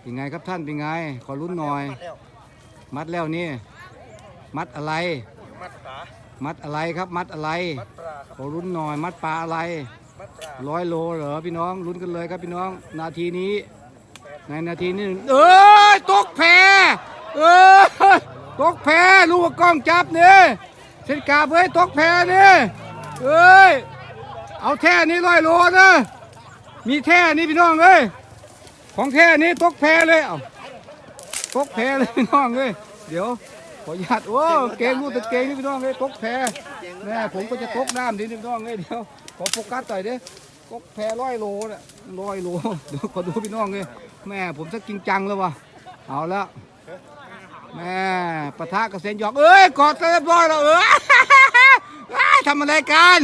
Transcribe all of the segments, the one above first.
เป็นไงครับท่านเป็นไง ขอลุ้นหน่อยมัดแล้วมัดแล้วนี่ มัดอะไร มัดขามัดอะไรครับ มัดอะไร มัดปลาครับขอลุ้นหน่อย มัดปลาอะไร มัดปลาร้อยโลเหรอพี่น้องลุ้นกันเลยครับพี่น้อง นาทีนี้ ในนาทีนี้เอ้ยตกแพเอ้ยตกแพลูกกล้องจับเนี่ยเส้นกาบเอ้ยตกแพเนี่ยเอ้ยเอาแท่นี้ร้อยโลนะมีแท่นี้พี่น้องเอ้ย ของแท่นี้ตกแพเลยเอาตกแพเลยพี่น้องเอ้ยเดี๋ยวขออนุญาตโอ้เกงลูกตะเกงนี่พี่น้องเอ้ยตกแพแม่ผมก็จะตกน้ำดิพี่น้องเอ้ยเดี๋ยวขอโฟกัสหน่อยเด้ก็แพ้ร้อยโลน่ะร้อยโลเดี๋ยวขอดูพี่น้องเลยแม่ผมสักจริงจังแล้ววะเอาล้วแม่ปะทะกับเซนหยอกเอ้ยกอดเรียบร้อยแล้วเออทำอะไรกัน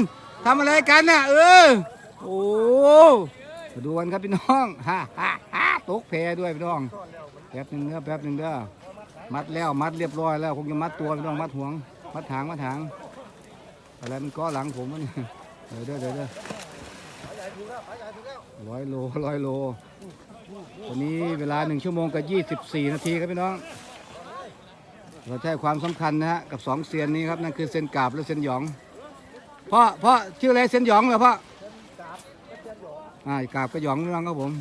ทำอะไรกันน่ะเออโอ้ดูกันครับพี่น้องฮ่าฮ่า ตกแพด้วยพี่น้องแป๊บหนึงเด้อแป๊บหนึงเด้อมัดแล้วมัดเรียบร้อยแล้วคงจะมัดตัวพี่น้องมัดห่วง มัดถางมัดถางอะไรมันก็หลังผมวะเนี่ยเดี๋ยวเด้อเดี๋ยวเด้อร้อยโลร้อยโลวันนี้เวลาหนึ่งชั่วโมงกับยี่สิบสี่นาทีครับพี่น้อง เราใช้ความสำคัญนะฮะกับสองเซียนนี้ครับนั่นคือเซนกาบและเซนหยองพ่อพ่อชื่ออะไรเซนหยองเหรอพ่ออ่ากาบกับหยองพี่น้องครับผม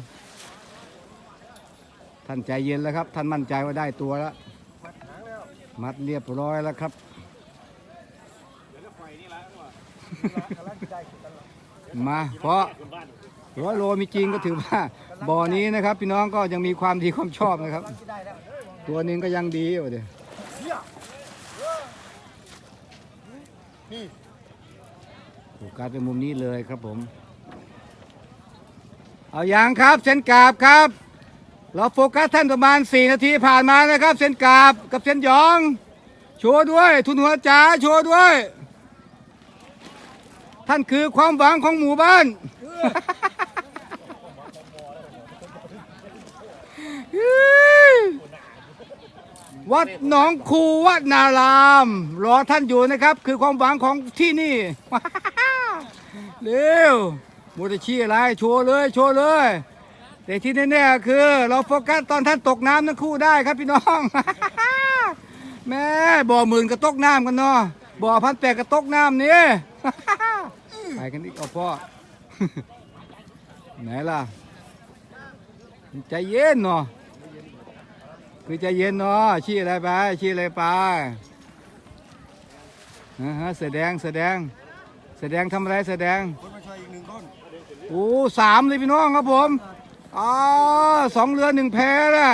ท่านใจเย็นแล้วครับ ท่านมั่นใจว่าได้ตัวแล้ว มัดเรียบร้อยแล้วครับมาเพราะร้อยโลมีจริงก็ถือว่าบ่อนี้นะครับ พี่น้องก็ยังมีความดีความชอบนะครับ ตัวนึงก็ยังดีอยู่เดียนี่โฟกัสไปมุมนี้เลยครับผม เอาอยางครับเส้นกราบครับ เราโฟกัสท่านประมาณ 4 นาทีผ่านมานะครับเส้นกาบกับเส้นยอง โชว์ด้วย ทุนหัวจ๋าโชว์ด้วย ท่านคือความหวังของหมู่บ้าน วัดหนองคูวัดนาราม รอท่านอยู่นะครับ คือความหวังของที่นี่เร็วมูจะชี้อะไรโชว์เลย โชว์เลย แต่ที่แน่ๆคือ เราโฟกัสตอนท่านตกน้ำทั้งคู่ได้ครับพี่น้อง แม่บ่อหมื่นก็ตกน้ำกันเนาะบ่อพันแปดก็ตกน้ำนี่ไปกันอีกเอาพ่อไหนล่ะ ใจเย็นเนาะคือใจเย็นเนาะชี้อะไรไปชี้อะไรไปฮะฮะแสดงแสดง แสดงทำอะไรแสดงคนมาช่วยอีกหนึ่งคนโอ้สามเลยพี่น้องครับผม อ๋อสองเรือหนึ่งแพนะ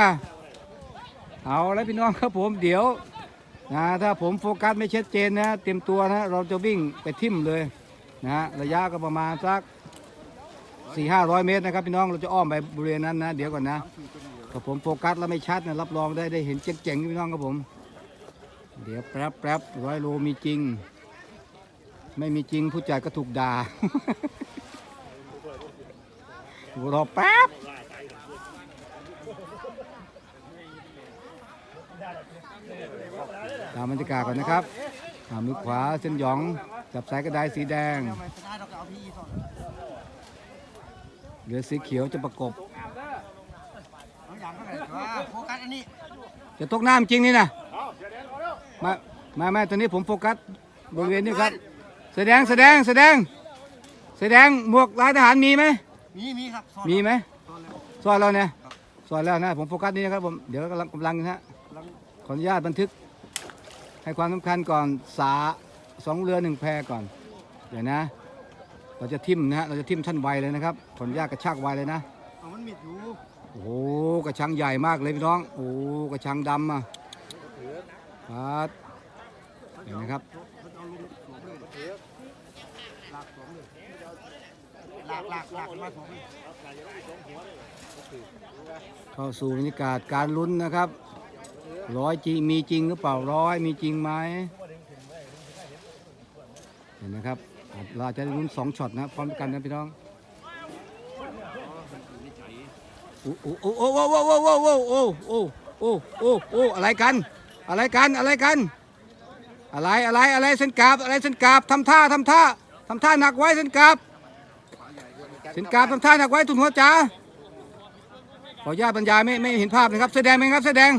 เอาแล้วพี่น้องครับผมเดี๋ยวนะถ้าผมโฟกัสไม่ชัดเจนนะ เตรียมตัวนะเราจะวิ่งไปทิ่มเลยนะระยะก็ประมาณสักสี่ห้าร้อยเมตรนะครับพี่น้องเราจะอ้อมไปบริเวณนั้นนะเดี๋ยวก่อนนะถ้าผมโฟกัสแล้วไม่ชัดนะรับรองได้ได้เห็นเจ๋งๆพี่น้องครับผม เดี๋ยวแป๊บแป๊บร้อยโลมีจริง ไม่มีจริงผู้จ่ายก็ถูกด่า รอแป๊บตามบรรยากาศก่อนนะครับอ่ามือขวาเส้นหยองจับสายกระไดสีแดงเดี๋ยวมันจะได้เราก็เอาพี่สอนเหลือสีเขียวจะประกบเอาอย่างก็ได้ว่าโฟกัสอันนี้จะตกน้ำจริงนี่นะมามาแม่ตอนนี้ผมโฟกัสบริเวณนี้ครับ แสดงแสดงแสดงแสดงหมวกลายทหารมีไหม มีมีครับสอนมีไหมสอนแล้ว ซอยเราเนี่ยซอยแล้วนะผมโฟกัสนี่นะครับผมเดี๋ยวกำลังกำลังนะฮะลังขออนุญาตบันทึก ให้ความสำคัญก่อนสาสองเรือหนึ่งแพก่อน เดี๋ยวนะ เราจะทิ่มนะฮะเราจะทิ่มท่านไวเลยนะครับขออนุญาตกระชากไวเลยนะ เอามันมิดอยู่โอ้โหกระชังใหญ่มากเลยพี่น้อง โอ้โหกระชังดำอะครับเห็นไหมครับ ลากลากลากมาสองเข้าสู่บรรยากาศการลุ้นนะครับ ร้อยจริงมีจริงหรือเปล่าร้อยมีจริงไหมเห็นไหมครับเราจะลุ้นสองช็อตนะพร้อมกันนะพี่น้องโอ้โอ้โอ้โอ้โอ้โอ้โอ้โอ้โอ้โอ้โอ้โอ้โอ้อะไรกัน อะไรกันอะไรกัน อะไรอะไรอะไรเส้นกราบอะไรเส้นกราบทำท่าทำท่าทำท่าหนักไว้เส้นกราบ ส้นกาบทำท่าหนักไว้ตุนหัวจ๋าขออนุญาตบรรยายไม่ไม่เห็นภาพนะครับแสดงเป็นไงครับแสดง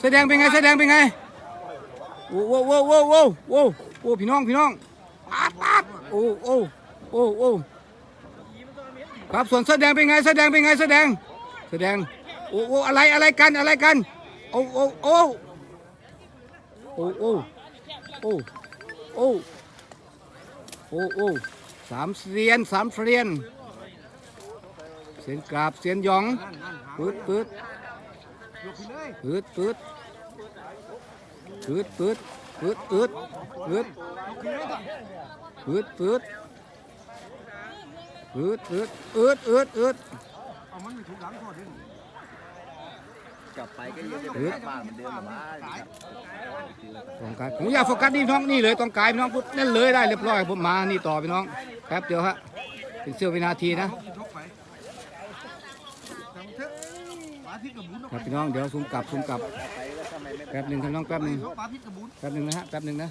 แสดงเป็นไงแสดงเป็นไงโอ้โหโอ้โหโอ้โหโอ้โอ้พี่น้องพี่น้องอาดอาดโอ้โอ้โอ้โอ้ครับส่วนแสดงเป็นไงแสดงเป็นไงแสดงแสดงโอ้โอ้อะไรอะไรกันอะไรกันโอ้โอ้โอ้โอ้โอ้โอ้โอ้โอ้โอ้สามเสียนสามเสียน เสียนกราบเสียนหยองนั่นนั่นหาปืดปืดยกขึ้นเลยปืดปืดปืดปืดปืดปืดปืดยกขึ้นเลยก่อนปืดปืดปืดปืดอืดอืดอืดเอามันไม่ถูกหลังก่อนดิกลับไปก็ยังจะเฮ้ยเป็นบ้านเหมือนเดิมเหรอวะต้องการผมอยากโฟกัสนี่น้องนี่เลยต้องกายพี่น้องปุ๊บนั่นเลยได้เรียบร้อยผมมานี่ต่อพี่น้องแป๊บเดียวฮะเป็นเสี้ยววินาทีนะ ยกไปแต่มันเถอะปลาพิษกับบุญ ครับพี่น้องเดี๋ยวซูมกลับซูมกลับแป๊บหนึ่งครับน้องแป๊บหนึ่งแป๊บหนึ่งนะฮะแป๊บหนึ่งนะ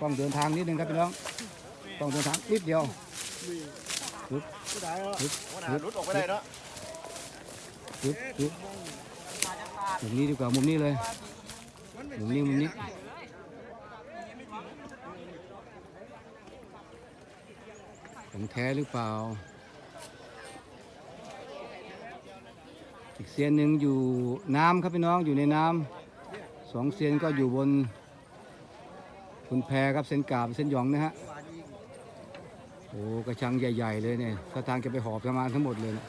ต้องเดินทางนิดนึงครับพี่น้องต้องเดินทางนิดเดียวฮึบฮึบฮึบรุดออกไปได้เนาะปึ๊บปึ๊บมุมนี้ดีกว่ามุมนี้เลยมุมนี้มุมนี้ของแท้หรือเปล่า อีกเซียนหนึ่งอยู่น้ำครับพี่น้องอยู่ในน้ำสองเซียนก็อยู่บนบนแพครับเส้นกาบเส้นหยองนะฮะโอ้กระชังใหญ่ ๆ เลยเนี่ยถ้าทางจะไปหอบประมาณทั้งหมดเลยนะ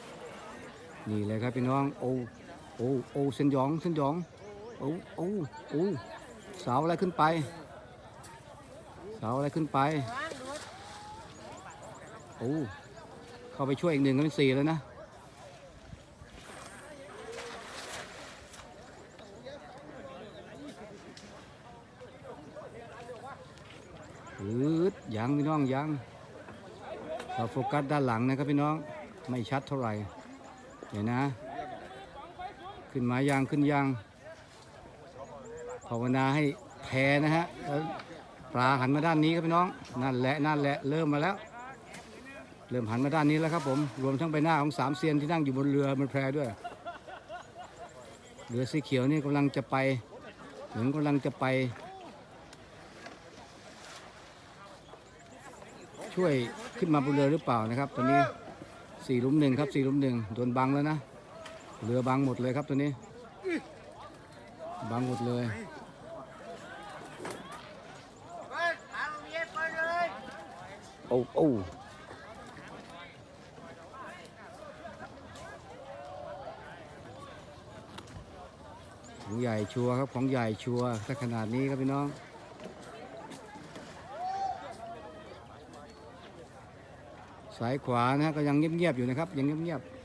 นี่เลยครับพี่น้องโอ้โอ้โอ้เส้นหยองเส้นหยองโอ้โอ้โอ้เสาอะไรขึ้นไปเสาอะไรขึ้นไปโอ้เข้าไปช่วยอีกหนึ่งก็เป็นสี่แล้วนะ อืด ยังพี่น้องยังเราโฟกัสด้านหลังนะครับพี่น้องไม่ชัดเท่าไหร่เดี๋ยวนะ ขึ้นมายังขึ้นยังภาวนาให้แพนะฮะแล้วปลาหันมาด้านนี้ครับพี่น้องนั่นแหละนั่นแหละเริ่มมาแล้ว เริ่มหันมาด้านนี้แล้วครับผมรวมทั้งใบหน้าของสามเซียนที่นั่งอยู่บนเรือบนแพด้วยเรือสีเขียวนี่กำลังจะไปเหมือนกำลังจะไป ช่วยขึ้นมาบนเรือหรือเปล่านะครับตอนนี้สี่หลุมหนึ่งครับสี่หลุมหนึ่งโดนบังแล้วนะเรือบังหมดเลยครับตอนนี้ บังหมดเลยโอ้โอ้ของใหญ่ชัวร์ครับของใหญ่ชัวร์ถ้าขนาดนี้ครับพี่น้องายขวานะฮะก็ยังเงียบๆอยู่นะครับ ยังเงียบๆ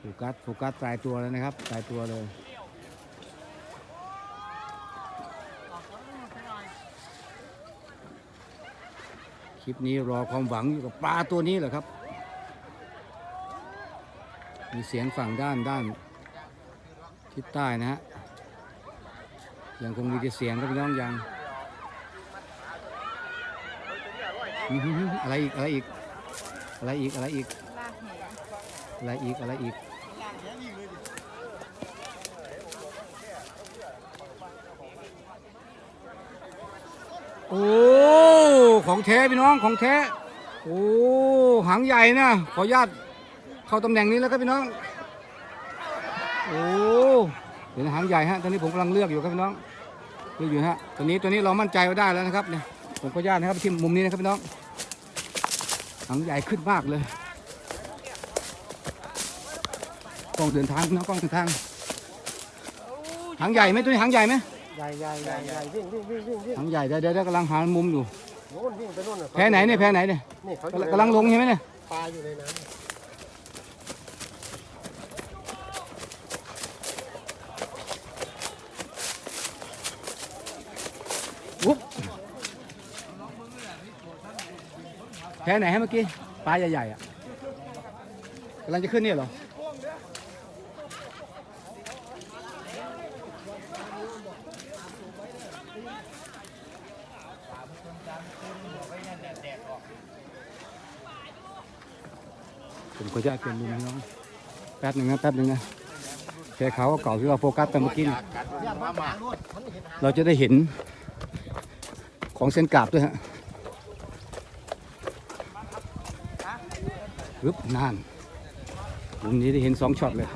โฟกัสโฟกัสตายตัวแล้วนะครับตายตัวเลย ลิปนี้รอความหวังอยู่กับปลาตัวนี้แหละครับ มีเสียงฝั่งด้านด้านทิศใต้นะฮะยังคงมีแต่เสียงครับพี่น้องยังอื้อหืออะไรอีกอะไรอีกอะไรอีกอะไรอีกอะไรอีกอะไรอีกโอ้ ของแท้พี่น้องของแท้ โอ้หางใหญ่นะขออนุญาตเข้าตำแหน่งนี้แล้วครับพี่น้อง โอ้เห็นหางใหญ่ฮะตอนนี้ผมกำลังเลือกอยู่ครับพี่น้องเลือกอยู่ฮะตอนนี้ตัวนี้เรามั่นใจว่าได้แล้วนะครับเนี่ยผมขออนุญาตนะครับที่มุมนี้นะครับพี่น้องหางใหญ่ขึ้นมากเลยกล้องเดินทางพี่น้องกล้องเดินทางหางใหญ่ไหมตัวนี้หางใหญ่ไหมใหญ่ใหญ่ใหญ่ใหญ่วิ่งวิ่งวิ่งวิ่งวิ่งหางใหญ่เดี๋ยวเดี๋ยวเดี๋ยวกำลังหามุมอยู่ โน่นวิ่งไปโน่นน่ะแพ้ไหนเนี่ยแพ้ไหนเนี่ยนี่เขากำลังกำลังลงใช่ไหมเนี่ยปลาอยู่ในน้ำวุ๊บแพ้ไหนให้เมื่อกี้ปลาใหญ่ๆอะกำลังจะขึ้นเนี่ยเหรอ ผมก็จะเปลี่ยนมุมน้องแป๊บหนึ่งนะแป๊บหนึ่งนะแค่เขาวเก่าที่เราโฟกัสไปเมื่อกี้นี่เราจะได้เห็นของเส้นกราบด้วยฮะปึ๊บนานมุมนี้ได้เห็นสองช็อตเลย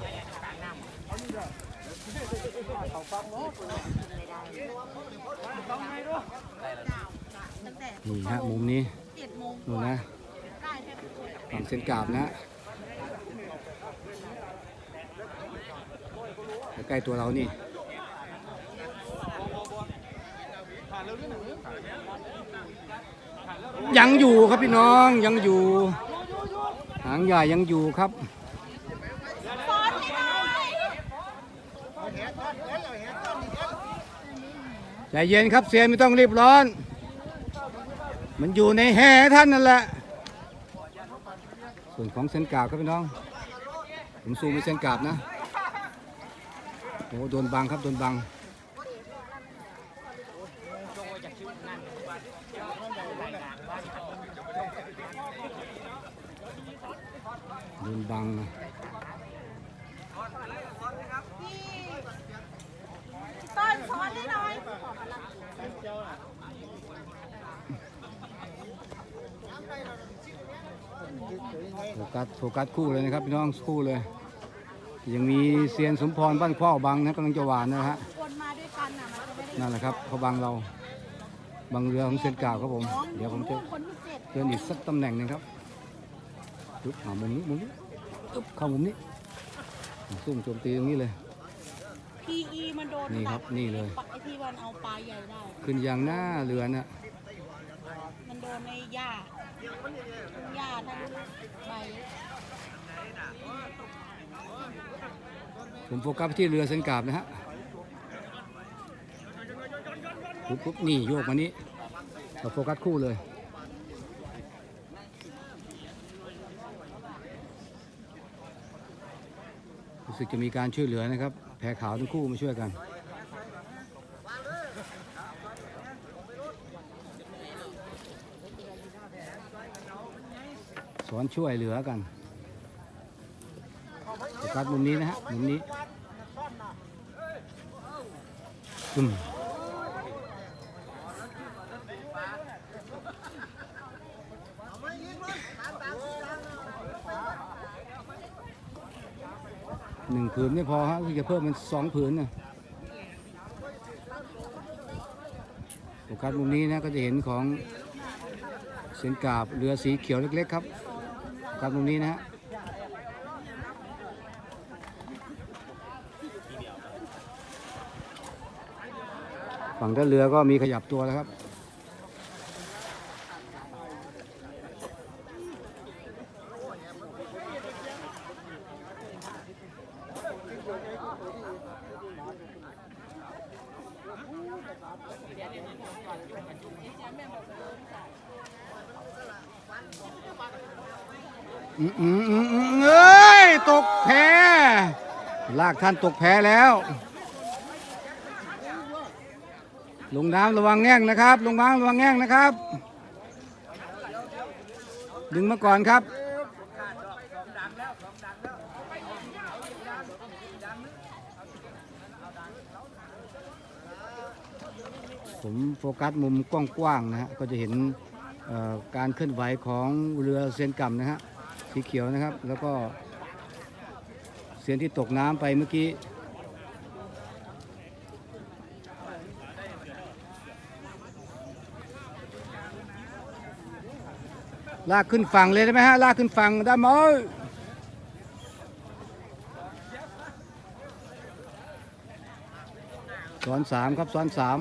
นี่ฮะมุมนี้นู่นนะฝั่งเส้นกราบนะใกล้ๆตัวเรานี่ ยังอยู่ครับพี่น้องยังอยู่ หางใหญ่ยังอยู่ครับใจเย็นครับเสียนไม่ต้องรีบร้อน มันอยู่ในแห่ท่านนั่นแหละ ส่วนของเส้นกาบครับพี่น้อง ผมซูมไปเส้นกาบนะ โอ้โดนบังครับโดนบังโดนบังนะ ต้นสอนให้หน่อย โฟ กัสโฟกัสคู่เลยนะครับพี่น้องคู่เลย ยังมีเซียนสมพรบ้านข้อบังนะกำลังจะหวานนะฮะคนมาด้วยกันน่ะมันจะไม่ได้นั่นแหละครับเขาบังเราบังเรือของเส้นกล่าวครับผม เดี๋ยวผมจะคนที่เจ็ดเดินอีกสักตำแหน่งหนึงครับปึ๊บหามุมนี้มุมนี้ปึ๊บเข้ามุมนี้ซุ่มโจมตีตรงนี้เลยพีอีมันโดนนี่ครับนี่เลย ไอ้ที่มันเอาปลาใหญ่ได้ ขึ้นยางหน้าเรือน่ะมันโดนในหญ้า หญ้าทั้งใบผมโฟกัสไปที่เรือเส้นกาบนะฮะปุ๊บปุ๊บนี่โยกมานี้เราโฟกัสคู่เลยรู้สึกจะมีการช่วยเหลือนะครับ แพรขาวทั้งคู่มาช่วยกัน อนช่วยเหลือกันโฟกัสมุมนี้นะฮะมุมนี้อืมหนึ่งผืนไม่พอฮะที่จะเพิ่มเป็นสองผืนนะโฟกัสมุมนี้นะก็จะเห็นของเส้นกาบเรือสีเขียวเล็ก ๆ ครับ โฟกัสมุมนี้นะฮะฝั่งด้านเรือก็มีขยับตัวแล้วครับ อืมอืมอืมอืมเอ้ยตกแพลากท่านตกแพแล้ว ลงน้ำระวังแง่งนะครับ ลงน้ำระวังแง่งนะครับ ดึงมาก่อนครับผมโฟกัสมุมกว้างๆนะฮะ ก็จะเห็นการเคลื่อนไหวของเรือเซียนกำนะฮะ สีเขียวนะครับ แล้วก็เซียนที่ตกน้ำไปเมื่อกี้ ลากขึ้นฝั่งเลยได้ไหมฮะ ลากขึ้นฝั่งได้ไหมซ้อนสามครับซ้อนสาม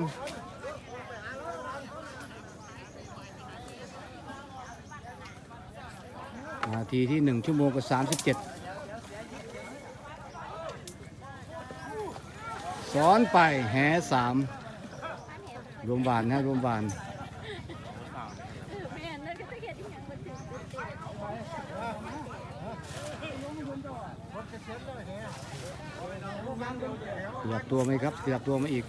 นา ทีที่หนึ่งชั่วโมงกับสามสิบเจ็ดซ้อนไปแหสามรวมบานนะรวมบานแม่นั่นก็จะเห็นอย่างมันถึงขยับตัวไหมครับขยับตัวมาอีก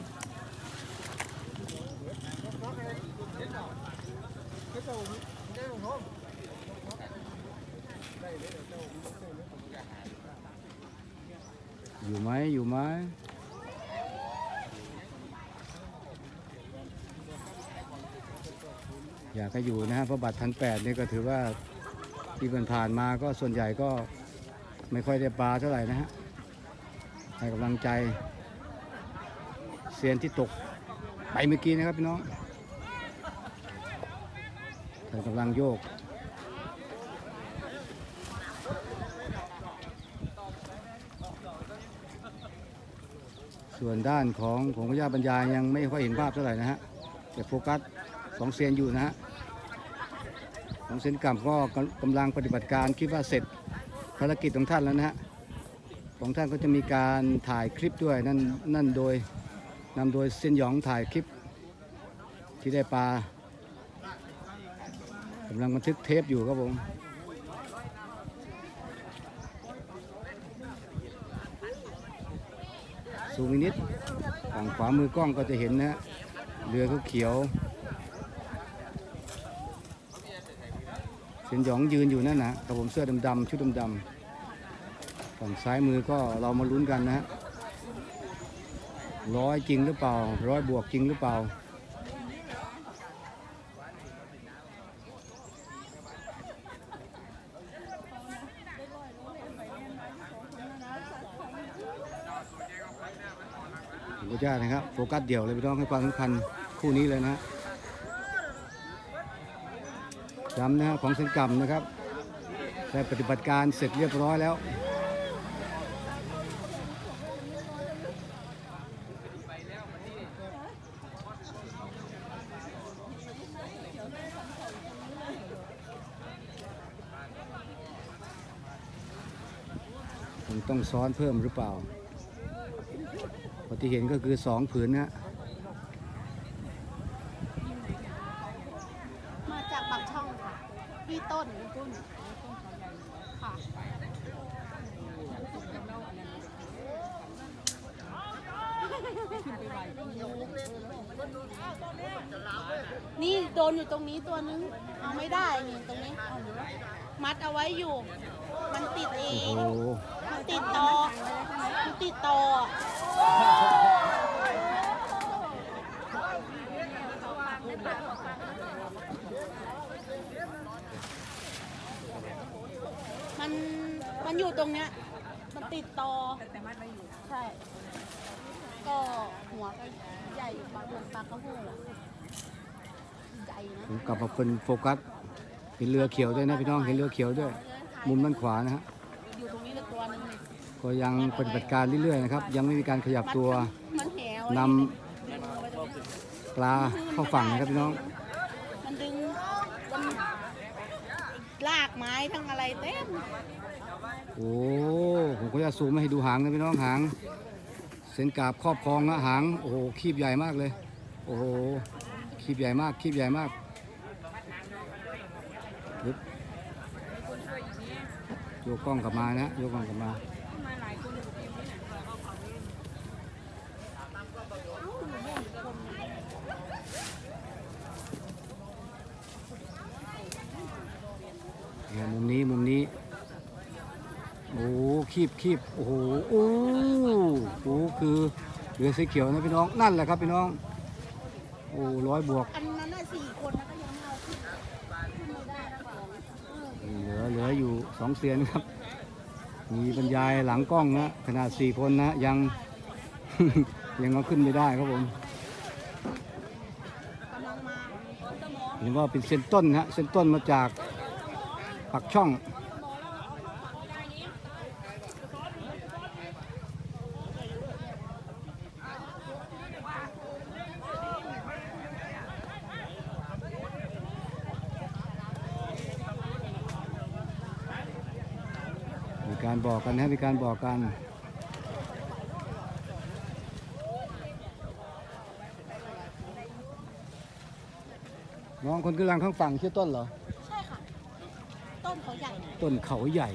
อยู่ไหมอยู่ไหมอยากให้อยู่นะฮะเพราะบัตรพันแปดนี่ก็ถือว่าที่ผ่านมาก็ส่วนใหญ่ก็ไม่ค่อยได้ปลาเท่าไหร่นะฮะให้กำลังใจเซียนที่ตกไปเมื่อกี้นะครับพี่น้องแต่กำลังโยก ส่วนด้านของของพระยาบรรยายยังไม่ค่อยเห็นภาพเท่าไหร่นะฮะแต่โฟกัสสองเซียนอยู่นะฮะสองเซียนกำก็กำกำลังปฏิบัติการคิดว่าเสร็จภารกิจของท่านแล้วนะฮะของท่านก็จะมีการถ่ายคลิปด้วยนั่นนั่นโดยนำโดยเซียนหยองถ่ายคลิปที่ได้ปลากำลังบันทึกเทปอยู่ครับผม สูงนิดฝั่งขวามือกล้องก็จะเห็นนะ เรือเขาเขียว เสียนหยองยืนอยู่นั่นนะกับผมเสื้อดำๆชุดดำๆฝั่งซ้ายมือก็เรามาลุ้นกันนะฮะร้อยจริงหรือเปล่า ร้อยบวกจริงหรือเปล่า ขออนุญานะครับ โฟกัสเดี่ยวเลยพี่น้องให้ความสำคัญคู่นี้เลยนะฮะย้ำนะฮะของเส้นกรรมนะครับได้ปฏิบัติการเสร็จเรียบร้อยแล้วผมต้องซ้อนเพิ่มหรือเปล่า ปฏิเห็นก็คือสองผืนนะมาจากปากช่องค่ะพี่ต้นต้นค่ะนี่โดนอยู่ตรงนี้ตัวนึง เอาไม่ได้นี่ตรงนี้ มัดเอาไว้อยู่ มันติดเอโอ้งโหมันติดต่อมันติดต่อ มันมันอยู่ตรงเนี้ย มันติดต่อแต่มัดไม่อยู่ใช่ ก็หัวก็ใหญ่ปลาเหมือนปลากระหูอะใหญ่นะผมกลับมาเป็นโฟกัสเห็นเรือเขียวด้วยนะพี่น้องเห็นเรือเขียวด้วย มุมด้านขวานะฮะ ก็ยังปฏิบัติการเรื่อยๆนะครับ ยังไม่มีการขยับตัวมันแหวนำดึงเอาไว้ตรงนี้ปลาเข้าฝั่งนะครับพี่น้อง มันดึงมันลากไม้ทั้งอะไรเต็มโอ้ผมก็จะซูมมาให้ดูหางนะพี่น้องหาง เส้นกราบครอบครองนะหางโอ้โหคีบใหญ่มากเลย โอ้โหคีบใหญ่มากคีบใหญ่มากปึ๊บโยกกล้องกลับมานะโยกกล้องกลับมา มุมนี้มุมนี้ โอ้คีบคีบโอ้โหโอ้โหคือเรือสีเขียวนะพี่น้องนั่นแหละครับพี่น้อง โอ้ร้อยบวกอันนั้นน่ะสี่คนนะก็ยังไม่เอาขึ้นขึ้นไม่ได้นะบอกเออเหลือเหลืออยู่สองเสียนครับ มีบรรยายหลังกล้องนะขนาดสี่คนนะยังยังเอาขึ้นไม่ได้ครับผมกำลังมาสมองเห็นว่าเป็นเส้นต้นนะฮะเส้นต้นมาจาก ปักช่อง มีการบอกกันนะมีการบอกกันน้องคนกำลังข้างฝั่งชื่อต้นเหรอ นเขาใหญ่ต้นเขาใหญ่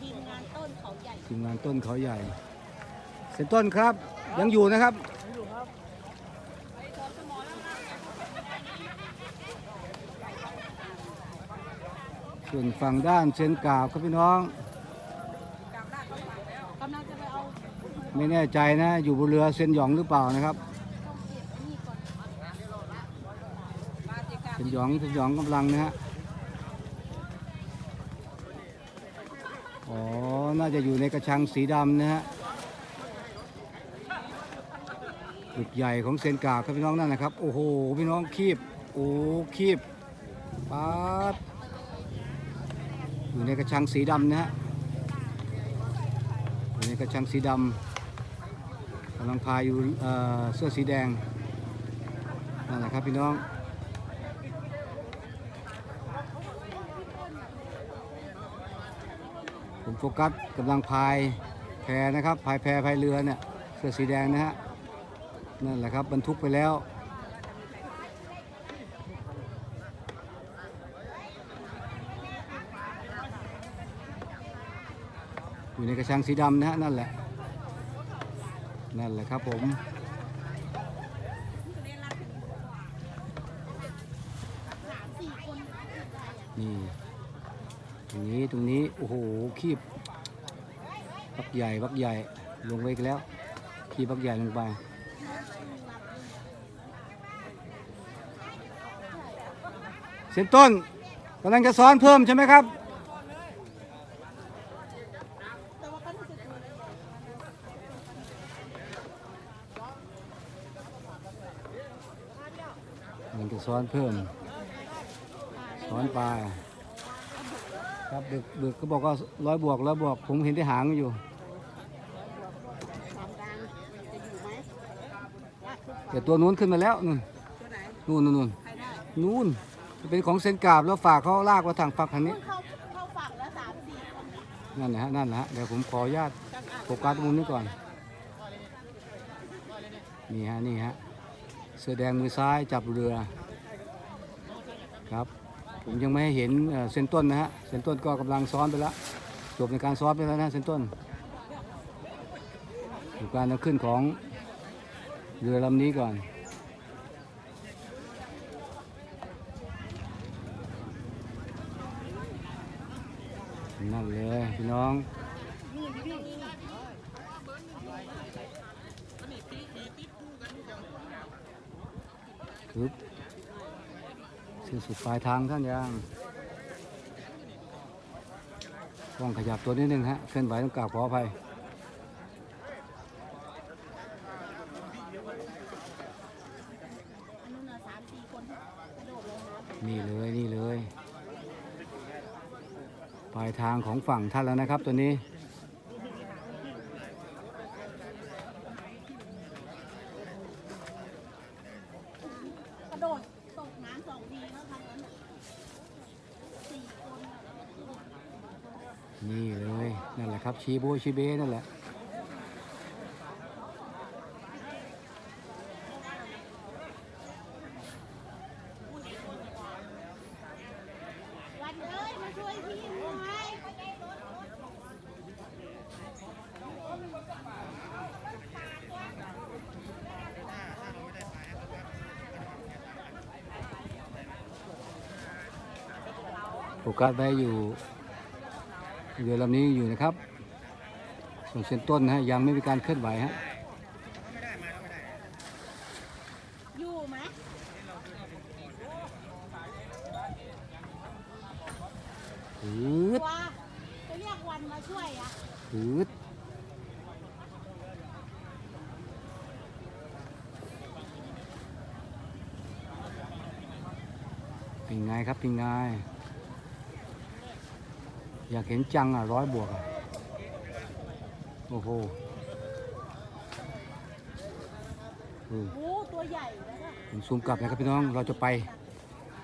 ทีมงานต้นต้นเขาใหญ่ทีมงานต้นเขาใหญ่ เซนต้นครับ ยังอยู่นะครับ ส่วนฝั่งด้านเซนกาบครับพี่น้อง กำลังจะไปเอาไม่แน่ใจนะ อยู่บนเรือเซนหยองหรือเปล่านะครับต้องเก็บไอ้นี่ก่อน เซนหยองเซนหยองกำลังนะฮะ อ๋อ น่าจะอยู่ในกระชังสีดำนะฮะหึกใหญ่ของเซนกาครับพี่น้องนั่นนะครับ โอ้โห พี่น้องคีบ โอ้คีบป๊าดอยู่ในกระชังสีดำนะฮะอยู่ในกระชังสีดำกำลังพายอยู่เสื้อสีแดงนั่นแหละครับพี่น้อง ผมโฟกัสกำลังพายแพนะครับพายแพพายเรือเนี่ยเสื้อสีแดงนะฮะนั่นแหละครับบรรทุกไปแล้วอยู่ในกระชังสีดำนะฮะนั่นแหละ นั่นแหละครับผมนี่ รงนี้ตรงนี้โอ้โหคีบบักใหญ่บักใหญ่ลงไปอีกแล้วคีบบักใหญ่ลงไปเส้นต้นกำลังจะซ้อนเพิ่มใช่ไหมครับก็น่าจะตัวใหญ่มันจะซ้อนเพิ่มซ้อนไป ครับเด็กเด็กก็บอกว่าร้อยบวกร้อยบวก ผมเห็นได้หางอยู่สามกลางจะอยู่ไหมลากขึ้นแต่ตัวนู้นขึ้นมาแล้วนู่นตัวไหนนู่นนู่นนู่นใครได้นู่นเป็นของเซนกราบแล้วฝากเขาลากมาทางฝั่งทางนี้ เข้าเข้าฝั่งแล้วสามสี่คนนั่นนะฮะนั่นนะฮะเดี๋ยวผมขออนุญาตกลางอ่างโฟกัสมุมนี้ก่อน นี่ฮะนี่ฮะเสื้อแดงมือซ้ายจับเรือครับ ผมยังไม่เห็นเส้นต้นนะฮะเส้นต้นก็กำลังซ้อนไปแล้วจบในการซ้อนไปแล้วนะเส้นต้นดูการเอาขึ้นของเรือลำนี้ก่อนนั่นเลยพี่น้องปึ๊บ สิ้นสุดปลายทางท่านยังต้องขยับตัวนิดนึงฮะ เคลื่อนไหวต้องกราบขออภัยนี่เลยนี่เลย ปลายทางของฝั่งท่านแล้วนะครับตัวนี้ กระโดดตกน้ำสองทีแล้วทางนั้นน่ะสี่คนน่ะ นี่เลย นั่นแหละครับชีโบชีเบนั่นแหละวันเอ้ยมาช่วยพี่หน่อยโฟกัสไว้อยู่เรือลำนี้อยู่นะครับ ส่วนเส้นต้นนะฮะยังไม่มีการเคลื่อนไหวฮะอยู่ไหมหืดว่าจะเรียกวันมาช่วยอะหืดเป็นไงครับเป็นไงอยากเห็นจังอะร้อยบวกอะโอ้โหอืมโอ้ตัวใหญ่แล้วก็ผมซูมกลับนะครับพี่น้องเราจะไป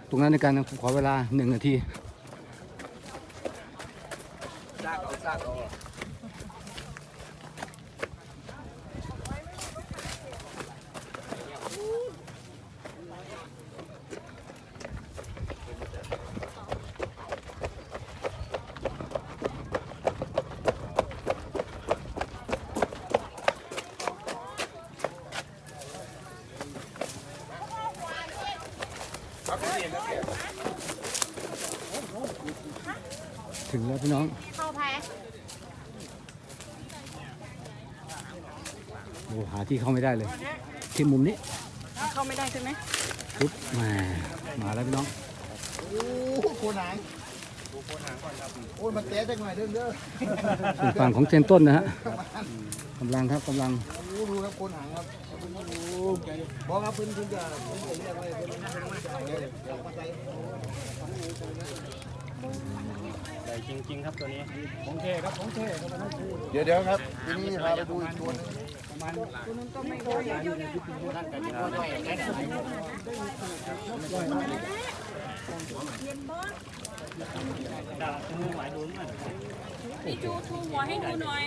ตรงนั้นในการผมขอเวลาหนึ่งนาที ซากเอาซากเอา ครับพี่น้อง เข้าแพ้ โอ้หาที่เข้าไม่ได้เลย ที่มุมนี้ เข้าไม่ได้ใช่ไหมปุ๊บแหมา มาแล้วพี่น้อง โอ้โหโคนหางโอ้ยมันเตะจังหน่อยเด้อเด้อส่วนฝั่งของเซนต้นนะฮะกำลังครับกำลัง โอ้ดูครับโคนหางครับบอกครับเพิ่นเพิ่นจะเพิ่นจะเรียกอะไรเพิ่นจะเรีย กอะไรเดี๋ยวมาใส่ใหญ่จริง ๆ ครับตัวนี้เดี๋ยวเดี๋ยวครับทีนี้พาไปดูอีกตัวหนึงพี่จูทูหัวให้ดูหน่อย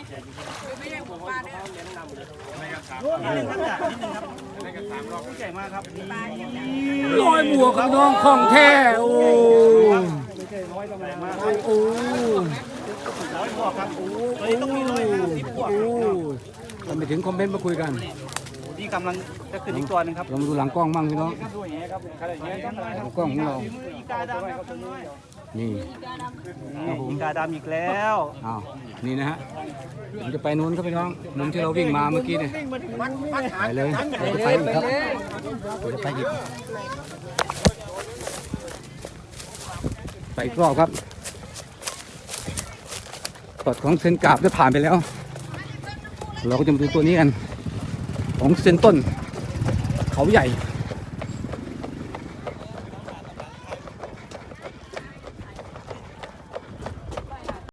ไม่ได้หัวปลาด้วยใหญ่มากครับลอยบวกครับน้องของแท้โอ้ไม่ใช่น้อยก็ใหญ่มากโอ้ร้อยบวกครับโอ้ตัวนี้ต้องมีร้อ ยห้าสิบบวกโอ้ทำไปถึงคอมเมนต์มาคุยกันนี่กำลังจะขึ้นอีกตัวหนึงครับลองดูหลังกล้องบ้างพี่น้องดูอย่างเงี้ยครับขนาดนี้ครับหลังกล้องของเราอีกาดำครับตัวน้อยนี่ครับผมอีกาดำอีกแล้วอ้าวนี่นะฮะผมจะไปนู้นครับพี่น้องมุมที่เราวิ่งมาเมื่อกี้เนี่ยไปเลยเราจะไปอีกครับเราจะไปอีก ไปอีกรอบครับตอดของเซนกาบได้ผ่านไปแล้ว เราก็จะมาดูตัวนี้กัน ของเซนต้น เขาใหญ่